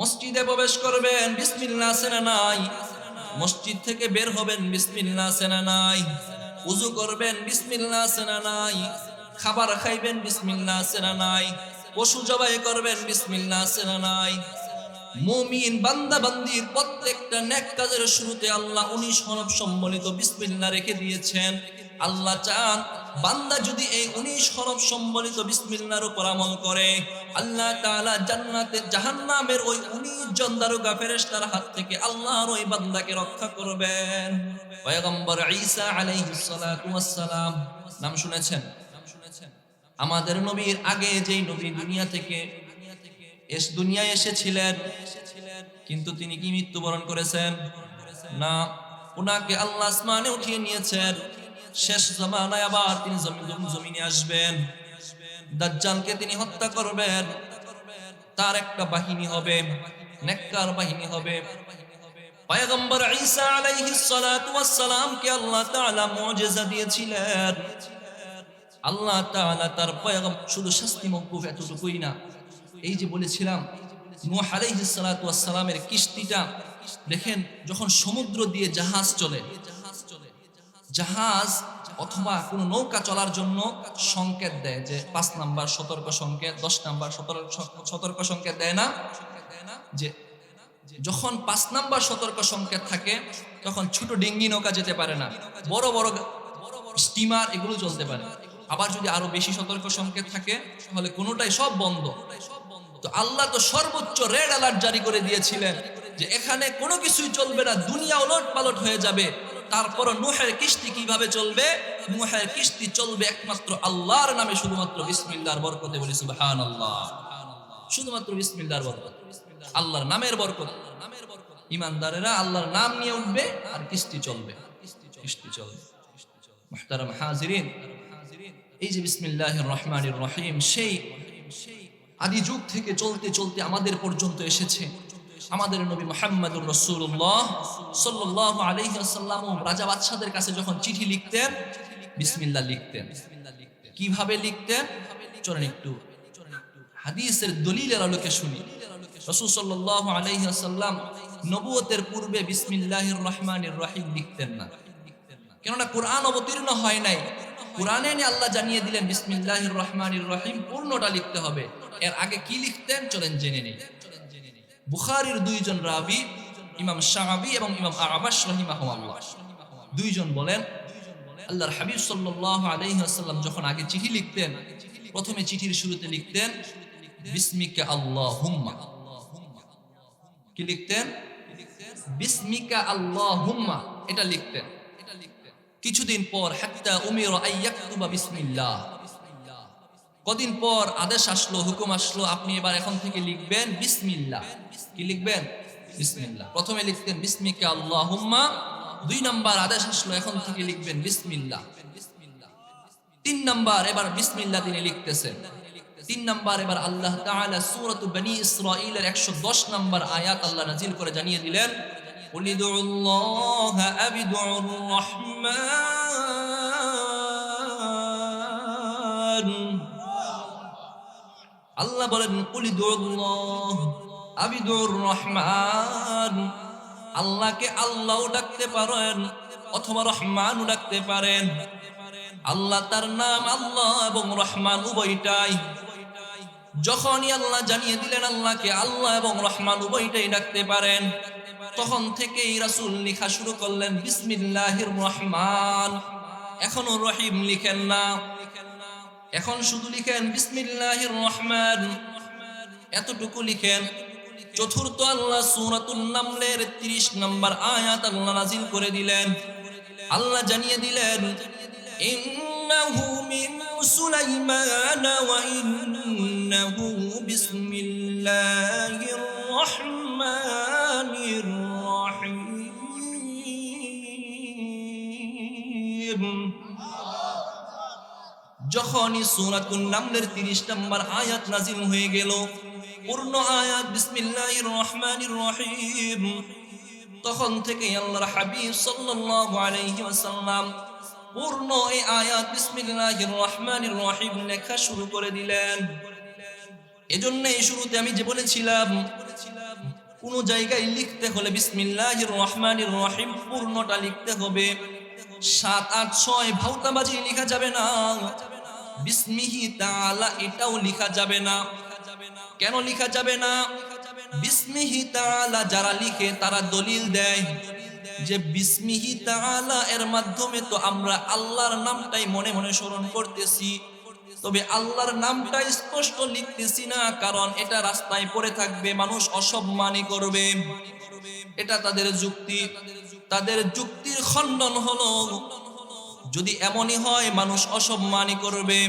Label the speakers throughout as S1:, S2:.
S1: মসজিদে প্রবেশ করবেন, বিসমিল্লাহ আছে না নাই? মসজিদ থেকে বের হবেন, বিসমিল্লাহ আছে না নাই? উজু করবেন, বিসমিল্লাহ আছে না নাই? খাবার খাইবেন, বিসমিল্লাহ আছে না নাই? পশু জবাই করবেন, বিসমিল্লাহ আছে না নাই? মুমিন বান্দা বান্দির প্রত্যেকটা নেক কাজের শুরুতে আল্লাহ উনিশ হরফ সম্বলিত বিসমিল্লাহ রেখে দিয়েছেন। আল্লাহ চান বান্দা যদি এই উনিশ হরফ সম্বলিত বিসমিল্লাহর উপর আমল করে, আল্লাহ তাআলা জান্নাতে, জাহান্নামের ওই উনিশ জন দারোগা ফেরেশতার হাত থেকে আল্লাহর ওই বান্দাকে রক্ষা করবেন। পয়গম্বর ঈসা আলাইহিস সালাতু ওয়াস নাম শুনেছেন? আমাদের নবীর আগে যেই নবী দুনিয়া থেকে এস দুনিয়ায় এসেছিলেন, কিন্তু তিনি কি মৃত্যুবরণ করেছেন? না ওনাকে আল্লাহ আসমানে উঠিয়ে নিয়েছেন। শেষ জমানায় আবার তিনি জমিন আসবেন। দাজ্জালকে তিনি হত্যা করবেন। তার একটা বাহিনী হবে, নেককার বাহিনী হবে। পয়গম্বর ঈসা আলাইহিস সালাতু ওয়াস সালামকে আল্লাহ তাআলা মুজিজা দিয়েছিলেন। আল্লাহ তাআলা তার পয়গম শুধু শাস্তি মওকুফ এতটুকুই না। এই যে বলেছিলাম, নূহ আলাইহিস সালাতু ওয়াস সালামের কিস্তিটা, দেখেন, যখন সমুদ্র দিয়ে জাহাজ চলে জাহাজ অথবা কোনো নৌকা চলার জন্য সংকেত দেয় যে পাঁচ নাম্বার সতর্ক সংকেত, দশ নাম্বার সতর্ক সংকেত দেয় না। যে যখন পাঁচ নাম্বার সতর্ক সংকেত থাকে, তখন ছোট ডিঙ্গি নৌকা যেতে পারে না। বড় বড় স্টিমার এগুলো চলতে পারে। আবার যদি আরও বেশি সতর্ক সংকেত থাকে, তাহলে কোনোটাই সব বন্ধ। তো আল্লাহ তো সর্বোচ্চ রেড অ্যালার্ট জারি করে দিয়েছিলেন যে এখানে কোনো কিছুই চলবে না, দুনিয়া ওলট পালট হয়ে যাবে। তারপর নুহের কিস্তি কীভাবে চলবে? নুহের কিস্তি চলবে একমাত্র আল্লাহর নামে শুধুমাত্র বিসমিল্লাহর বরকতে বলি সুবহান আল্লাহ শুধুমাত্র বিসমিল্লাহর বরকত। আল্লাহর নামের বরকত নামের বরকত। ইমানদারেরা আল্লাহর নাম নিয়ে উঠবে আর কিস্তি চলবে। কিস্তি চলবে। মুহতারাম হাজিরিন, এই যে বিসমিল্লাহির রহমানির রহিম, সেই আদি যুগ থেকে চলতে চলতে আমাদের পর্যন্ত এসেছে। আমাদের নবী মোহাম্মদুর রসুল্লাহ সাল্লাহ আলহিহাসাল্লাম রাজা বাদশাদের কাছে যখন চিঠি লিখতেন, বিসমিল্লাহ লিখতেন। কীভাবে লিখতেন? চলেন একটু হাদিসের দলিলের আলোকে শুনি। রসুল সাল্লাহ আলহিহাসাল্লাম নবুয়তের পূর্বে বিসমিল্লাহির রহমানির রহিম লিখতেন না। কেননা কোরআন অবতীর্ণ হয় নাই। কোরআনে আল্লাহ জানিয়ে দিলেন, বিসমিল্লাহির রহমানির রহিম পূর্ণটা লিখতে হবে। এর আগে কি লিখতেন? চলেন জেনে নেই। বুখারির দুইজন রাবি, ইমাম শাহাবি এবং ইমাম আবাস রহিমাহুল্লাহ। দুইজন বলেন, আল্লাহর হাবিব সাল্লাহ আলহিহাসাল্লাম যখন আগে চিঠি লিখতেন, প্রথমে চিঠির শুরুতে লিখতেন, বিসমিকা আল্লাহ হুম্মা কি লিখতেন? বিসমিকা আল্লাহ হুম্মা এটা লিখতেন। কিছুদিন পর, হাত্তা উমির আইয়াকুবা বিসমিল্লাহ। কদিন পর আদেশ আসলো হুকুম আসলো আপনি এবার এখন থেকে লিখবেন বিসমিল্লাহ কি লিখবেন বিসমিল্লাহ প্রথমে লিখতেন বিসমিকা আল্লাহুম্মা দুই নাম্বার আদেশ আসলো এখন থেকে লিখবেন বিসমিল্লাহ তিন নাম্বার এবার বিসমিল্লাহ তিনি লিখতেছেন তিন নাম্বার এবার আল্লাহ তাআলা সূরাত বনি ইসরাঈলের 110 নাম্বার আয়াত আল্লাহ নাজিল করে জানিয়ে দিলেন قل ادعوا الله أو ادعوا الرحمن আল্লাহ বলেন, কুলি আবিদুর রহমান আল্লাহকে আল্লাহও ডাকতে পারেন অথবা রহমানও ডাকতে পারেন। আল্লাহ তার নাম আল্লাহ এবং রহমান উভয়টাই। যখনই আল্লাহ জানিয়ে দিলেন আল্লাহকে, আল্লাহ এবং রহমান উভয়টাই ডাকতে পারেন, তখন থেকেই রাসুল লেখা শুরু করলেন, বিসমিল্লাহির রহমান। এখনও রহিম লিখেন না। এখন শুধু লিখেন, বিসমিল্লাহির রহমান। এতটুকু লিখেন, চতুর্থ আল্লাহ সূরাতুন নামলের 30 নম্বর আয়াত আল্লাহ নাজিল করে দিলেন। আল্লাহ জানিয়ে দিলেন, ইন্নাহু মিন সুলাইমান ওয়া ইন্নাহু বিসমিল্লাহির রহমানির রহিম। যখনই সূরাতুন নামলের 30 নম্বর আয়াত নাজিল হয়ে গেল, পূর্ণ আয়াত, বিসমিল্লাহির রহমানির রহিম। তখন থেকে আল্লাহর হাবিব সাল্লাল্লাহু পূর্ণ এই আয়াত রহিম লেখা শুরু করে দিলেন। এজন্য এই শুরুতে আমি যে বলেছিলাম, কোন জায়গায় লিখতে হলে বিসমিল্লাহির রহমানির রহিম পূর্ণটা লিখতে হবে। সাত, আট, ছয় ভাউতাবাজি লেখা যাবে না। বিসমিহি তাআলা, এটাও লেখা যাবে না। কেন লেখা যাবে না? বিসমিহি তাআলা যারা লিখে, তারা দলিল দেয়। যে বিসমিহি তাআলা এর মাধ্যমে তো আমরা আল্লাহর নামটাই মনে মনে স্মরণ করতেছি। তবে আল্লাহর নামটা স্পষ্ট লিখতেছি না, কারণ এটা রাস্তায় পড়ে থাকবে, মানুষ অসম্মানই করবে। এটা তাদের যুক্তি। তাদের যুক্তির খণ্ডন হলো যদি এমনই হয় মানুষ অসম্মানই করবে।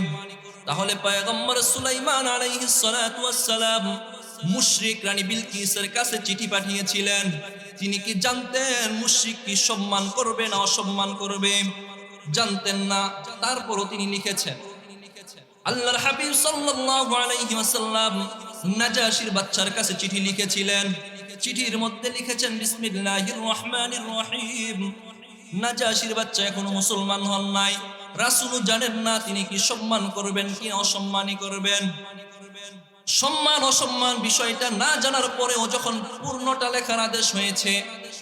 S1: তাহলে পয়গম্বর সুলাইমান আলাইহিস সালাতু ওয়াস সালাম মুশরিক রানী বিলকিসের কাছে চিঠি পাঠিয়েছিলেন। তিনি কি জানতেন মুশরিক কি সম্মান করবে না অসম্মান করবে? জানতেন না, তারপরও তিনি লিখেছেন, আল্লাহর হাবিব সাল্লাল্লাহু আলাইহি ওয়াসাল্লাম নাজাশির বাচ্চার কাছে চিঠি লিখেছিলেন। চিঠির মধ্যে লিখেছেন, বিসমিল্লাহির রহমানির রহিম। নাজাশির বাচ্চা এখনও মুসলমান হন নাই। রাসূলও জানেন না তিনি কি সম্মান করবেন, কি অসম্মানই করবেন। সম্মান, অসম্মান বিষয়টা না জানার পরেও যখন পূর্ণটা লেখার আদেশ হয়েছে,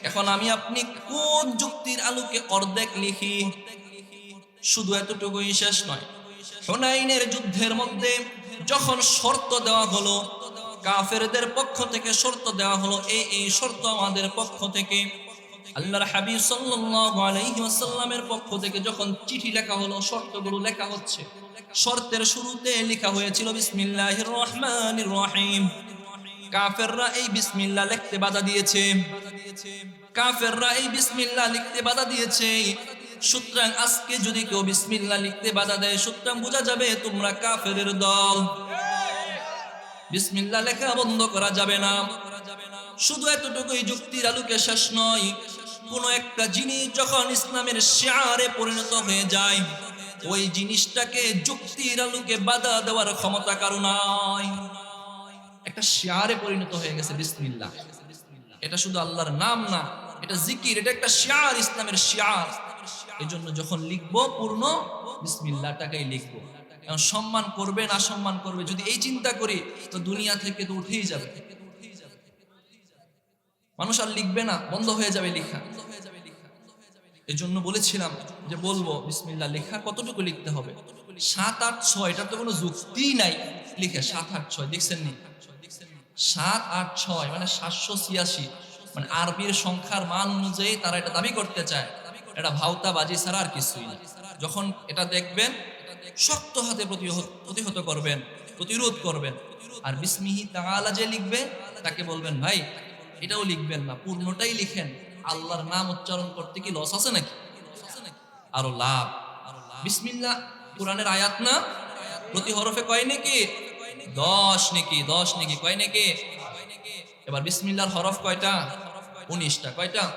S1: এখন আমি আপনি কোন যুক্তির আলোকে অর্ধেক লিখি? শুধু এতটুকুই শেষ নয়। হুনাইনের যুদ্ধের মধ্যে যখন শর্ত দেওয়া হলো, কাফেরদের পক্ষ থেকে শর্ত দেওয়া হলো, এই এই শর্ত আমাদের পক্ষ থেকে আল্লাহর হাবিব সাল্লাল্লাহু আলাইহি ওয়াসাল্লামের পক্ষ থেকে যখন চিঠি লেখা হলো, শর্তগুলো লেখা হচ্ছে। শর্তের শুরুতে লেখা হয়েছিল, বিসমিল্লাহির রহমানির রহিম। কাফেররা এই বিসমিল্লাহ লিখতে বাধা দিয়েছে। কাফেররা এই বিসমিল্লাহ লিখতে বাধা দিয়েছে। সুতরাং আজকে যদি কেউ বিসমিল্লাহ লিখতে বাধা দেয়, সুতরাং বোঝা যাবে তোমরা কাফেরের দল। বিসমিল্লাহ লেখা বন্ধ করা যাবে না। শুধু এতটুকুই যুক্তির আলোকে শেষ নয়। কোন একটা জিনিস যখন ইসলামের শেয়ারে পরিণত হয়ে যায়, ওই জিনিসটাকে যুক্তির আলোকে বাধা দেওয়ার ক্ষমতা কারও নাই। একটা শেয়ারে পরিণত হয়ে গেছে, বিসমিল্লাহ। এটা শুধু আল্লাহর নাম না, এটা জিকির, এটা একটা শেয়ার, ইসলামের শেয়ার। এই জন্য যখন লিখব পূর্ণ, বিসমিল্লাহটাকেই লিখব। সম্মান করবে, না সম্মান করবে, যদি এই চিন্তা করি, তো দুনিয়া থেকে তো উঠেই যাবে। মানুষ আর লিখবে না, বন্ধ হয়ে যাবে লেখা। এই জন্য বলেছিলাম যে বলব, বিসমিল্লাহ, লেখা কতটুকু লিখতে হবে? সাত, আট, ছয় এটা তো কোনো যুক্তি নাই। লিখে সাত, আট, ছয় দেখছেন নি সাত, আট, ছয় মানে সাতশো ছিয়াশি। মানে আরবির সংখ্যার মান অনুযায়ী তারা এটা দাবি করতে চায়। এটা ভাওতা, বাজি ছাড়া আর কিছুই না। যখন এটা দেখবেন, শক্ত হাতে প্রতিহত করবেন, প্রতিরোধ করবেন। আর বিসমিহি তাআলা যে লিখবে, তাকে বলবেন, ভাই এটাও লিখবেন না, পূর্ণটাই লিখেন। আল্লাহর নাম উচ্চারণ করতে কি লস আছে নাকি? আরও লাভ। বিসমিল্লাহ, কোরআনের আয়াত না? প্রতি হরফে কয় নাকি? দশ নাকি দশ নাকি, কয় নাকি? এবার বিসমিল্লাহর হরফ কয়টা? উনিশটা কয়টা?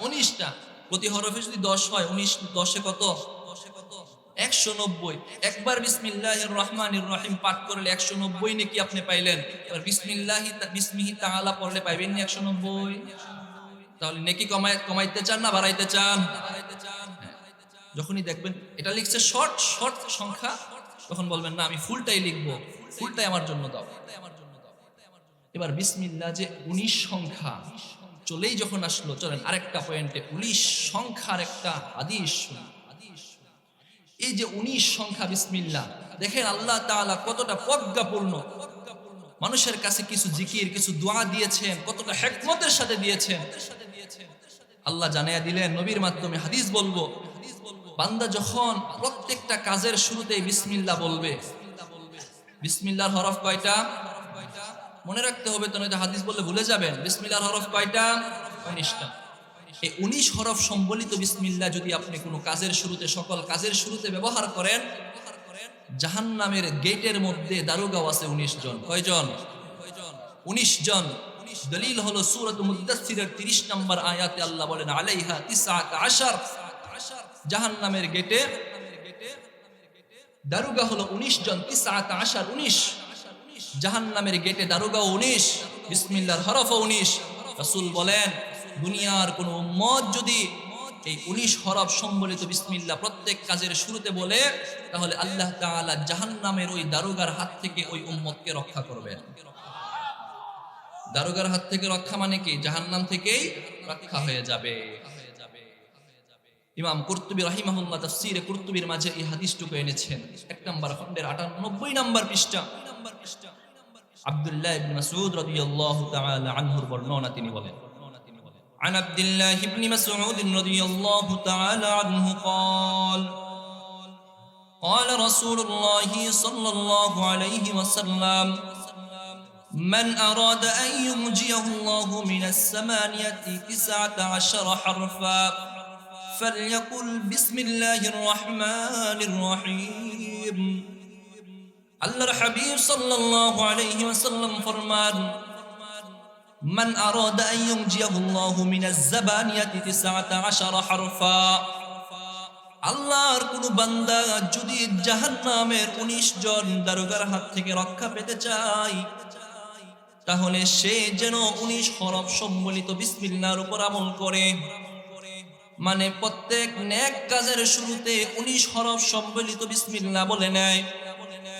S1: উনিশটা। প্রতি হরফে যদি দশ হয়, উনিশ, দশে কত? একশো নব্বই। একবার বিসমিল্লাহ রহমান রহিম পাঠ করলে একশো নব্বই নাকি আপনি পাইলেন। এবার বিসমিল্লাহ বিসমিহি তাআলা পড়লে পাইবেন না একশো নব্বই। তাহলে নেকি কমাই কমাইতে চান না বাড়াইতে চান। যখনই দেখবেন, এটা লিখছে শর্ট শর্ট সংখ্যা, তখন বলবেন, না, আমি ফুলটাই লিখব। ফুলটাই আমার জন্য দাও। এবার বিসমিল্লাহ যে উনিশ সংখ্যা, চলেই যখন আসলো, চলেন আরেকটা পয়েন্টে উনিশ সংখ্যার একটা আদিশ শুনি। এই যে উনিশ সংখ্যা বিসমিল্লা দেখেন আল্লাহ তাআলা কতটা প্রজ্ঞাপূর্ণ। মানুষের কাছে কিছু জিকির, কিছু দোয়া দিয়েছেন, কতটা হেকমতের সাথে দিয়েছেন। আল্লাহ জানাইয়া দিলেন, নবীর মাধ্যমে হাদিস বলব, বান্দা যখন প্রত্যেকটা কাজের শুরুতে বিসমিল্লা বলবে, বিসমিল্লাহর হরফ কয়টা? মনে রাখতে হবে তো হাদিস বললে ভুলে যাবেন, বিসমিল্লাহর হরফ কয়টা? উনিশটা। এই উনিশ হরফ সম্বলিত বিসমিল্লা যদি আপনি কোনো কাজের শুরুতে, সকল কাজের শুরুতে ব্যবহার করেন জাহান নামের গেটের মধ্যে দারুগাও আছে উনিশ জন। কয়জন? উনিশ জন। দলিল হলো সুরত মুদাসিরের তিরিশ নম্বর আয়াতে আল্লাহ বলেন, আলাইহা তিসাত আশার। জাহান নামের গেটে দারুগা হলো উনিশ জন তিসাত আশার উনিশ। জাহান নামের গেটে দারুগা উনিশ, বিসমিল্লার হরফ উনিশ। রসুল বলেন দুনিয়ার কোন উম্মত যদি এই উনিশ হরফ সম্বলিত বিসমিল্লা প্রত্যেক কাজের শুরুতে বলে, তাহলে আল্লাহ তাআলা জাহান্নামের ওই দারোগার হাত থেকে ওই উম্মতকে রক্ষা করবেন দারোগার হাত থেকে রক্ষা মানে কি? জাহান্নাম থেকেই রক্ষা হয়ে যাবে। ইমাম কুর্তুবী রাহিমাহুল্লাহ তাফসীরে কুর্তুবীর মাঝে এই হাদিসটুকু এনেছেন। এক নম্বর খণ্ডের 98 নম্বর পৃষ্ঠা। আব্দুল্লাহ ইবনে মাসউদ রাদিয়াল্লাহু তাআলা আনহুর বর্ণনা তিনি বলেন। عن عبد الله بن مسعود رضي الله تعالى عنه قال قال رسول الله صلى الله عليه وسلم من أراد أن ينجيه الله من الثمانية تسعة عشر حرفا فليقل بسم الله الرحمن الرحيم আল্লাহর হাবিব সাল্লাল্লাহু আলাইহি ওয়াসাল্লাম ফরমান মান আরাদা আন ইউনজিয়াহুল্লাহু মিনাজ জাবানিয়াতি 19 হারফা আল্লাহর কোন বান্দা যদি জাহান্নামের 19 জন দারোগার হাত থেকে রক্ষা পেতে চায়, তাহলে সে যেন 19 হরফ সম্বলিত বিসমিল্লাহর উপর আমল করে। মানে প্রত্যেক নেক কাজের শুরুতে 19 হরফ সম্বলিত বিসমিল্লাহ বলে নেয়।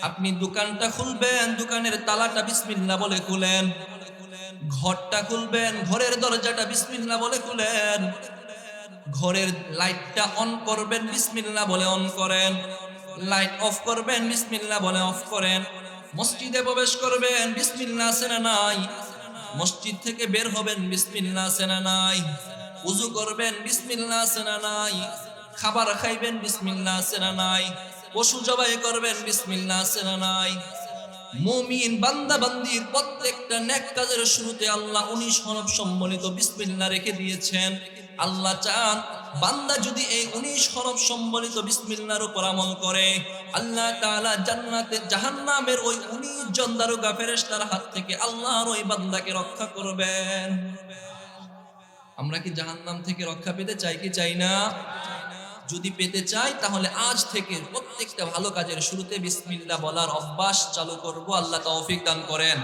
S1: আপনি দোকানটা খুলবেন, দোকানের তালাটা বিসমিল্লাহ বলে খুলেন। ঘরটা খুলবেন, ঘরের দরজাটা বিসমিল্লাহ বলে খুলেন। ঘরের লাইটটা অন করবেন, বিসমিল্লাহ বলে অন করেন। লাইট অফ করবেন, বিসমিল্লাহ বলে অফ করেন। মসজিদে প্রবেশ করবেন, বিসমিল্লাহ আছে না নাই? মসজিদ থেকে বের হবেন, বিসমিল্লাহ আছে না নাই? উজু করবেন, বিসমিল্লাহ আছে না নাই? খাবার খাইবেন, বিসমিল্লাহ আছে না নাই? পশু জবাই করবেন, বিসমিল্লাহ আছে না নাই? মুমিন বান্দা বান্দির প্রত্যেকটা নেক কাজের শুরুতে আল্লাহ উনিশ হরফ সম্বলিত বিসমিল্লাহ রেখে দিয়েছেন। আল্লাহ চান বান্দা যদি এই উনিশ হরফ সম্বলিত বিসমিল্লাহর উপর আমল করে, আল্লাহ তাআলা জান্নাতে জাহান্নামের ওই উনিশ জন দারোগা ফেরেশতার হাত থেকে আল্লাহর ওই বান্দাকে রক্ষা করবেন। আমরা কি জাহান্নাম থেকে রক্ষা পেতে চাই কি চাই না? যদি পেতে চাই, তাহলে আজ থেকে প্রত্যেকটা ভালো কাজের শুরুতে বিসমিল্লা বলার অভ্যাস চালু করব। আল্লাহ তৌফিক দান করেন।